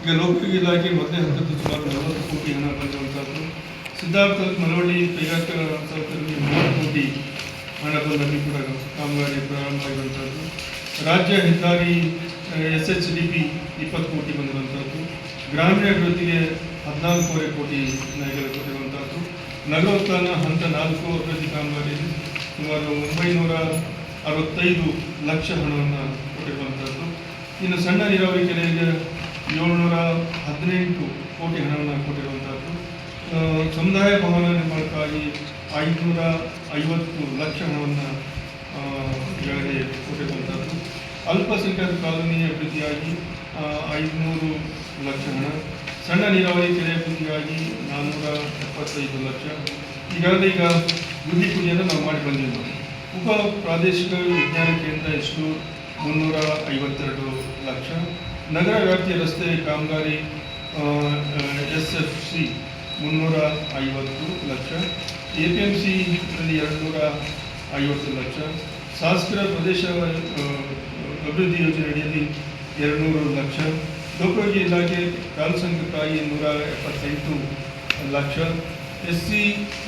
ಈಗ ಲೋಕೋಪಯೋಗಿ ಇಲಾಖೆ ಮೊದಲೇ ಹಂತದ್ದು ಸುಮಾರು ನಲವತ್ತು ಕೋಟಿ ಹಣ ಬಂದಂಥದ್ದು ಸಿದ್ಧಾರ್ಥ ಮರವಳ್ಳಿ ಕೈಗಾರಿಕಾ ಸಂಸ್ಥೆಗಳಿಗೆ ಮೂವತ್ತು ಕೋಟಿ ಹಣ ಬಂದಲ್ಲಿ ಕೂಡ ಕಾಮಗಾರಿ ಪ್ರಾರಂಭ ಆಗಿರುವಂಥದ್ದು ರಾಜ್ಯ ಹೆದ್ದಾರಿ ಎಸ್ ಎಚ್ ಡಿ ಪಿ ಇಪ್ಪತ್ತು ಕೋಟಿ ಬಂದಿರುವಂಥದ್ದು ಗ್ರಾಮೀಣ ಅಭಿವೃದ್ಧಿಗೆ ಹದಿನಾಲ್ಕೂವರೆ ಕೋಟಿ ಕೊಟ್ಟಿರುವಂಥದ್ದು ನಗರೋತ್ಥಾನ ಹಂತ ನಾಲ್ಕು ಅಭಿವೃದ್ಧಿ ಕಾಮಗಾರಿಯಲ್ಲಿ ಸುಮಾರು ಒಂಬೈನೂರ ಅರವತ್ತೈದು ಲಕ್ಷ ಹಣವನ್ನು ಕೊಟ್ಟಿರುವಂಥದ್ದು ಇನ್ನು ಸಣ್ಣ ನೀರಾವರಿ ಕೆರೆಗೆ ಏಳ್ನೂರ ಹದಿನೆಂಟು ಕೋಟಿ ಹಣವನ್ನು ಕೊಟ್ಟಿರುವಂಥದ್ದು. ಸಮುದಾಯ ಭವನ ನಿರ್ಮಾಣಕ್ಕಾಗಿ ಐದುನೂರ ಐವತ್ತು ಲಕ್ಷ ಹಣವನ್ನು ಈಗಾಗಲೇ ಕೊಟ್ಟಿರುವಂಥದ್ದು. ಅಲ್ಪಸಂಖ್ಯಾತ ಕಾಲೋನಿ ಅಭಿವೃದ್ಧಿಯಾಗಿ ಐದುನೂರು ಲಕ್ಷ ಹಣ. ಸಣ್ಣ ನೀರಾವರಿ ಕೆರೆ ಅಭಿವೃದ್ಧಿಯಾಗಿ ನಾನ್ನೂರ ಎಪ್ಪತ್ತೈದು ಲಕ್ಷ. ಈಗಾಗಲೇ ಈಗ ಬುದ್ಧಿ ಪೂಜೆಯನ್ನು ನಾವು ಮಾಡಿ ಬಂದಿದ್ದು. ಉಪ ಪ್ರಾದೇಶಿಕ ವಿಜ್ಞಾನ ಕೇಂದ್ರ ಎಷ್ಟು ಮುನ್ನೂರ ಐವತ್ತೆರಡು ಲಕ್ಷ. ನಗರ ವ್ಯಾಪ್ತಿಯ ರಸ್ತೆ ಕಾಮಗಾರಿ ಎಸ್ ಎಫ್ ಸಿ ಮುನ್ನೂರ ಐವತ್ತು ಲಕ್ಷ ಎ ಪಿ ಎಂ ಸಿಯಲ್ಲಿ ಎರಡು ನೂರ ಐವತ್ತು ಲಕ್ಷ ಶಾಸಕರ ಪ್ರದೇಶ ಆ, ಅಭಿವೃದ್ಧಿ ಯೋಜನೆ ಅಡಿಯಲ್ಲಿ ಎರಡು ನೂರು ಲಕ್ಷ ಲೋಕೋಪಯೋಗಿ ಇಲಾಖೆ ಕಾಲುಸಂಖ್ಯಕ್ಕಾಗಿ ನೂರ ಎಪ್ಪತ್ತೆಂಟು ಲಕ್ಷ ಎಸ್ ಸಿ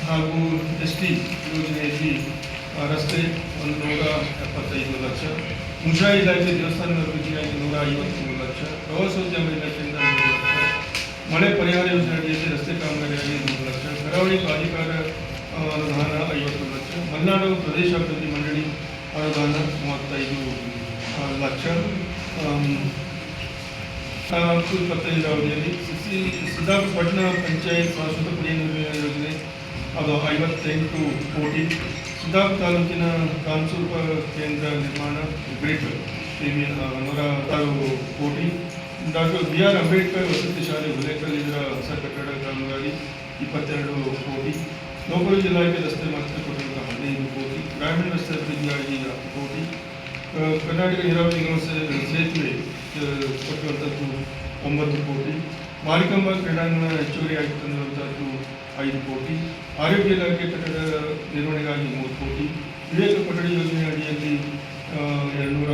ಹಾಗೂ ಎಸ್ ಟಿ ಯೋಜನೆಯಲ್ಲಿ ಆ, ರಸ್ತೆ ಒಂದು ನೂರ ಎಪ್ಪತ್ತೈದು ಲಕ್ಷ. ಮುಜಾ ಇಲಾಖೆ ದೇವಸ್ಥಾನ ಅಭಿವೃದ್ಧಿಗಾಗಿ ನೂರ ಐವತ್ತ್ಮೂರು ಲಕ್ಷ. ಪ್ರವಾಸೋದ್ಯಮ ಇಲಾಖೆಯಿಂದ ನೂರು ಲಕ್ಷ. ಮಳೆ ಪರಿಹಾರ ಯೋಜನೆ ಅಡಿಯಲ್ಲಿ ರಸ್ತೆ ಕಾಮಗಾರಿಯಾಗಿ ನೂರು ಲಕ್ಷ. ಕರಾವಳಿ ಪ್ರಾಧಿಕಾರ ಅನುದಾನ ಐವತ್ತು ಲಕ್ಷ. ಮಲೆನಾಡು ಪ್ರದೇಶಾಭಿವೃದ್ಧಿ ಮಂಡಳಿ ಅನುದಾನ ಮೂವತ್ತೈದು ಲಕ್ಷ. ಇಪ್ಪತ್ತೈದರ ಅವಧಿಯಲ್ಲಿ ಸಿ ಸಿದ್ದಾಪಟ್ಟಣ ಪಟ್ಟಣ ಪಂಚಾಯತ್ ಶಾಶ್ವತ ಕುಡಿಯ ಯೋಜನೆ ಅದು ಐವತ್ತೆಂಟು ಕೋಟಿ. ಸಿದ್ದಾಪುರ ತಾಲೂಕಿನ ಕಾನ್ಸೂಪ ಕೇಂದ್ರ ನಿರ್ಮಾಣ ಗ್ರೇಟ್ ಟಿವಿ ನೂರ ಆರು ಕೋಟಿ. ಡಾಕ್ಟರ್ ಬಿ ಆರ್ ಅಂಬೇಡ್ಕರ್ ವಸತಿ ಶಾಲೆ ಇದರ ಹೊಸ ಕಟ್ಟಡ ಕಾಮಗಾರಿ ಇಪ್ಪತ್ತೆರಡು ಕೋಟಿ. ನೌಕರಿ ಇಲಾಖೆ ರಸ್ತೆ ಮಾತ್ರ ಕೊಟ್ಟಿರುವ ಹದಿನೈದು ಕೋಟಿ. ಗ್ರಾಮೀಣ ರಸ್ತೆ ಅಭಿವೃದ್ಧಿಗಾಗಿ ಹತ್ತು ಕೋಟಿ. ಕರ್ನಾಟಕ ನೀರಾವರಿ ನಿಗಮ ಸೇತುವೆ ಕೊಟ್ಟಿರುವಂಥದ್ದು ಒಂಬತ್ತು ಕೋಟಿ. ಮಾರಿಕಂಬ ಕ್ರೀಡಾಂಗಣ ಹೆಚ್ಚುವರಿಯಾಗಿ ತಂದಿರುವಂಥದ್ದು ಐದು ಕೋಟಿ, ಆರೋಗ್ಯ ಇಲಾಖೆ ಕಟ್ಟಡ ನಿರ್ವಹಣೆಗಾಗಿ ಮೂರು ಕೋಟಿ, ವಿವೇಕ ಕೊಠಡಿ ಯೋಜನೆ ಅಡಿಯಲ್ಲಿ ಎರಡುನೂರ,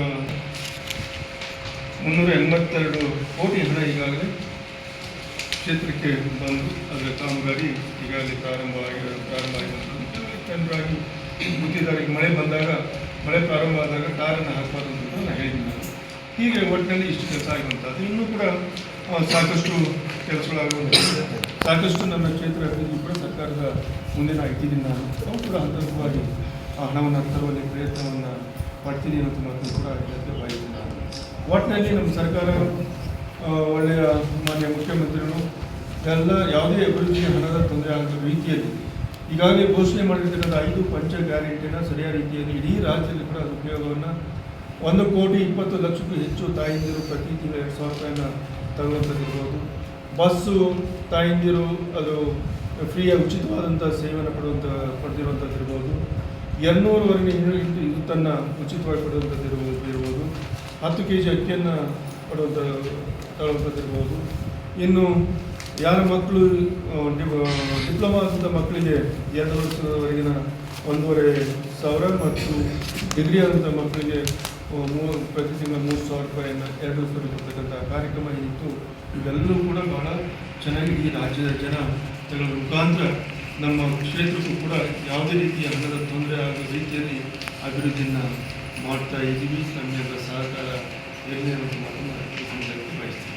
ಮುನ್ನೂರ ಎಂಬತ್ತೆರಡು ಕೋಟಿ ಹಣ ಈಗಾಗಲೇ ಕ್ಷೇತ್ರಕ್ಕೆ ಬಂದು ಅದರ ಕಾಮಗಾರಿ ಈಗಾಗಲೇ ಪ್ರಾರಂಭ ಆಗಿ, ಪ್ರಾರಂಭ ಆಗಿರುವಂಥದ್ದು ಕೇಂದ್ರವಾಗಿ ಗುತ್ತಿದಾರಿಗೆ ಮಳೆ ಬಂದಾಗ, ಮಳೆ ಪ್ರಾರಂಭ ಆದಾಗ ಟಾರನ್ನು ಹಾಕಬಾರ್ದು ಅಂತ ನಾನು ಹೇಳಿದ್ದೀನಿ. ಹೀಗೆ ಒಟ್ಟಿನಲ್ಲಿ ಇಷ್ಟು ಕೆಲಸ ಆಗುವಂಥದ್ದು ಇನ್ನೂ ಕೂಡ ಸಾಕಷ್ಟು ಕೆಲಸಗಳಾಗುವಂಥದ್ದು ಸಾಕಷ್ಟು ನಮ್ಮ ಕ್ಷೇತ್ರ ಅಭಿವೃದ್ಧಿ ಕೂಡ ಸರ್ಕಾರದ ಮುಂದಿನ ಇಟ್ಟಿದ್ದೀನಿ ನಾನು. ಕೂಡ ಹಂತವಾಗಿ ಆ ಹಣವನ್ನು ತರುವಲ್ಲಿ ಪ್ರಯತ್ನವನ್ನು ಪಡ್ತೀನಿ ಅನ್ನೋದು ಮಾತು ಕೂಡ ಬಯಸ್ತೀನಿ ನಾನು. ಒಟ್ಟಿನಲ್ಲಿ ನಮ್ಮ ಸರ್ಕಾರ ಒಳ್ಳೆಯ ಮಾನ್ಯ ಮುಖ್ಯಮಂತ್ರಿಗಳು, ಎಲ್ಲ ಯಾವುದೇ ಅಭಿವೃದ್ಧಿಗೆ ಹಣದ ತೊಂದರೆ ಆಗದ ರೀತಿಯಲ್ಲಿ ಈಗಾಗಲೇ ಘೋಷಣೆ ಮಾಡಿರ್ತಕ್ಕಂಥ ಐದು ಪಂಚ ಗ್ಯಾರಂಟಿನ ಸರಿಯಾದ ರೀತಿಯಲ್ಲಿ ಇಡೀ ರಾಜ್ಯದಲ್ಲಿ ಕೂಡ ಅದು ಉಪಯೋಗವನ್ನು ಒಂದು ಕೋಟಿ ಇಪ್ಪತ್ತು ಲಕ್ಷಕ್ಕೂ ಹೆಚ್ಚು ತಾಯಿಂದಿರು ಪ್ರತಿ ತಿಂಗಳು ಎರಡು ಸಾವಿರ ರೂಪಾಯಿನ ತಗೊಳ್ಳುವಂಥದ್ದಿರ್ಬೋದು ಬಸ್ಸು, ತಾಯಂದಿರು, ಅದು ಫ್ರೀಯಾಗಿ ಉಚಿತವಾದಂಥ ಸೇವೆಯನ್ನು ಪಡುವಂಥ ಪಡೆದಿರುವಂಥದ್ದಿರ್ಬೋದು. ಎರಡುನೂರವರೆಗೆ ಇದು ಇದು ತನ್ನ ಉಚಿತವಾಗಿ ಪಡುವಂಥದ್ದು ಇರ್ಬೋದು ಹತ್ತು ಕೆ ಜಿ ಅಕ್ಕಿಯನ್ನು ಪಡುವಂಥ ತಗೊಳ್ಳುವಂಥದ್ದಿರ್ಬೋದು ಇನ್ನು ಯಾರ ಮಕ್ಕಳು ಡಿಪ್ಲೊಮಾ ಆದಂಥ ಮಕ್ಕಳಿಗೆ ಎರಡು ವರ್ಷದವರೆಗಿನ ಒಂದೂವರೆ ಸಾವಿರ ಮತ್ತು ಡಿಗ್ರಿ ಆದಂಥ ಮಕ್ಕಳಿಗೆ ಮೂರು ಪ್ರತಿ ತಿಂಗಳ ಮೂರು ಸಾವಿರ ರೂಪಾಯಿಯನ್ನು ಎರಡು ಸಾವಿರ ಕೊಡ್ತಕ್ಕಂಥ ಕಾರ್ಯಕ್ರಮ ಇತ್ತು ಇವೆಲ್ಲವೂ ಕೂಡ ಬಹಳ ಚೆನ್ನಾಗಿ ಈ ರಾಜ್ಯದ ಜನ ತಗಳ ಮುಖಾಂತರ ನಮ್ಮ ಕ್ಷೇತ್ರಕ್ಕೂ ಕೂಡ ಯಾವುದೇ ರೀತಿಯ ಹಣದ ತೊಂದರೆ ಆಗೋ ರೀತಿಯಲ್ಲಿ ಅಭಿವೃದ್ಧಿಯನ್ನು ಮಾಡ್ತಾ ಇದ್ದೀವಿ. ನಮ್ಮ ಸಹಕಾರ ಇರಲಿ ಅನ್ನೋದು ಮಾತನ್ನು ಸಂದರ್ಭದಲ್ಲಿ